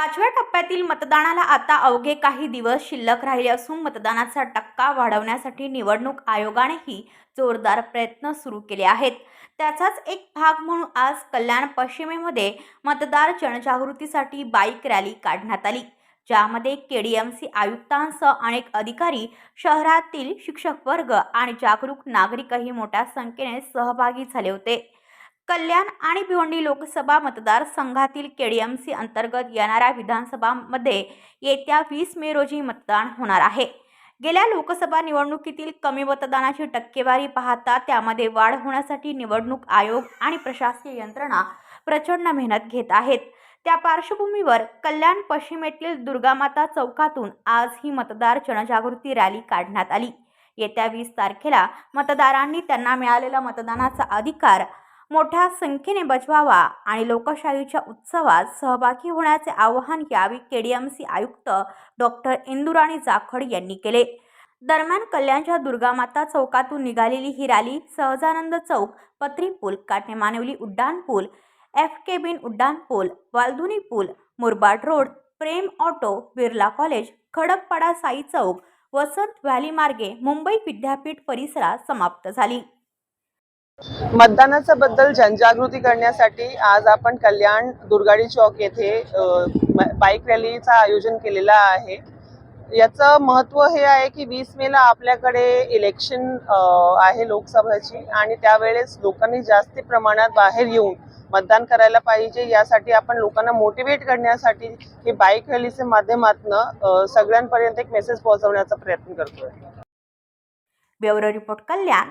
पाचव्या टप्प्यातील मतदानाला आता अवघे काही दिवस शिल्लक राहिले असून मतदानाचा टक्का वाढवण्यासाठी निवडणूक आयोगानेही जोरदार प्रयत्न सुरू केले आहेत. त्याचाच एक भाग म्हणून आज कल्याण पश्चिमेमध्ये मतदार जनजागृतीसाठी बाईक रॅली काढण्यात आली ज्यामध्ये के डी एम सी आयुक्तांसह अनेक अधिकारी शहरातील शिक्षक वर्ग आणि जागरूक नागरिकही मोठ्या संख्येने सहभागी झाले होते. कल्याण आणि भिवंडी लोकसभा मतदारसंघातील केडीएमसी अंतर्गत येणाऱ्या विधानसभामध्ये येत्या वीस मे रोजी मतदान होणार आहे. गेल्या लोकसभा निवडणुकीतील कमी मतदानाची टक्केवारी पाहता त्यामध्ये वाढ होण्यासाठी निवडणूक आयोग आणि प्रशासकीय यंत्रणा प्रचंड मेहनत घेत आहेत. त्या पार्श्वभूमीवर कल्याण पश्चिमेतील दुर्गामाता चौकातून आज ही मतदार जनजागृती रॅली काढण्यात आली. येत्या वीस तारखेला मतदारांनी त्यांना मिळालेला मतदानाचा अधिकार मोठ्या संख्येने बजवावा आणि लोकशाहीच्या उत्सवात सहभागी होण्याचे आवाहन यावेळी केडीएमसी आयुक्त डॉक्टर इंदुराणी जाखड यांनी केले. दरम्यान कल्याणच्या दुर्गामाता चौकातून निघालेली ही रॅली सहजानंद चौक पत्री पूल काटणे मानवली उड्डाण पूल एफ केबिन उड्डाण पूल वालधुनी पूल Murbad road Prem auto Birla college Khadakpada Sai chowk Vasant valley मार्गे मुंबई विद्यापीठ परिसरात समाप्त झाली. मतदानाच्या बद्दल जनजागृती करण्यासाठी आज आपण कल्याण दुर्गाडी चौक येथे बाईक रॅलीचं आयोजन केलेलं आहे. याचं महत्त्व हे आहे की वीस मेला आपल्याकडे इलेक्शन आहे लोकसभेची आणि त्यावेळेस लोकांनी जास्ती प्रमाणात बाहेर येऊन मतदान करायला पाहिजे. यासाठी आपण लोकांना मोटिवेट करण्यासाठी ही बाईक रॅलीच्या माध्यमातून सगळ्यांपर्यंत एक मेसेज पोहोचवण्याचा प्रयत्न करतोय. Bureau report Kalyan.